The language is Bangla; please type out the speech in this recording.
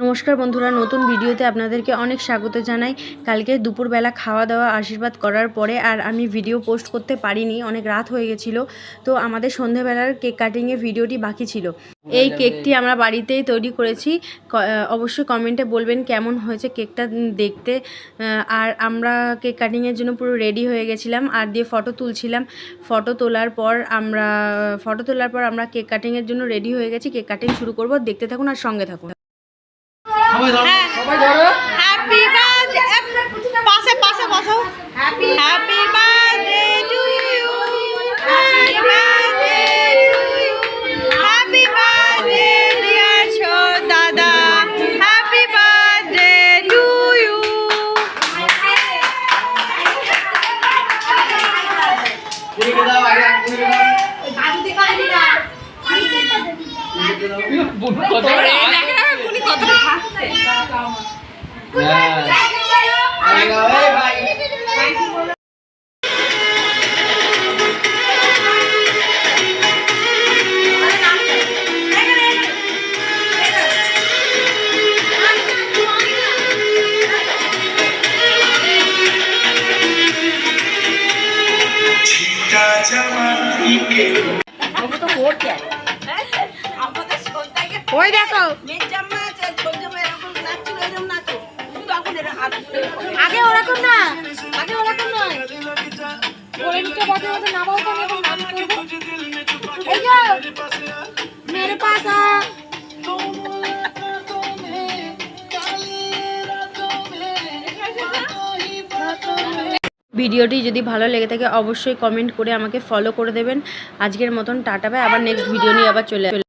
নমস্কার বন্ধুরা, নতুন ভিডিওতে আপনাদেরকে অনেক স্বাগত জানাই। কালকে দুপুরবেলা খাওয়া দাওয়া আশীর্বাদ করার পরে আর আমি ভিডিও পোস্ট করতে পারিনি, অনেক রাত হয়ে গেছিল। তো আমাদের সন্ধেবেলার কেক কাটিংয়ের ভিডিওটি বাকি ছিল। এই কেকটি আমরা বাড়িতেই তৈরি করেছি। অবশ্যই কমেন্টে বলবেন কেমন হয়েছে কেকটা দেখতে। আর আমরা কেক কাটিংয়ের জন্য পুরো রেডি হয়ে গেছিলাম। আর দিয়ে ফটো তুলছিলাম। ফটো তোলার পর আমরা, ফটো তোলার পর আমরা কেক কাটিংয়ের জন্য রেডি হয়ে গেছি। কেক কাটিং শুরু করব। দেখতে থাকুন আর সঙ্গে থাকুন। সবাই ধরো। হ্যাপি বার্থডে পাশে পাশে বসো। Happy birthday to you happy birthday to you happy birthday dear ছোট দাদা হ্যাপি বার্থডে টু ইউ দিদিকে দাও আগে আগে দিদিকে দাও বুনু কত হ্যাঁ আগে দাও এই ভাই ওই দেখো আগে ওরকম না, আগে ওরকম নয়। করে নিচে বসে বসে নামাও তো আমি এখন নাচ করব। এই যো, মেরে পাস ভিডিওটি যদি ভালো লেগে থাকে, অবশ্যই কমেন্ট করে আমাকে ফলো করে দেবেন। আজকের মতন টাটা, বাই। আবার নেক্সট ভিডিও নিয়ে আবার চলে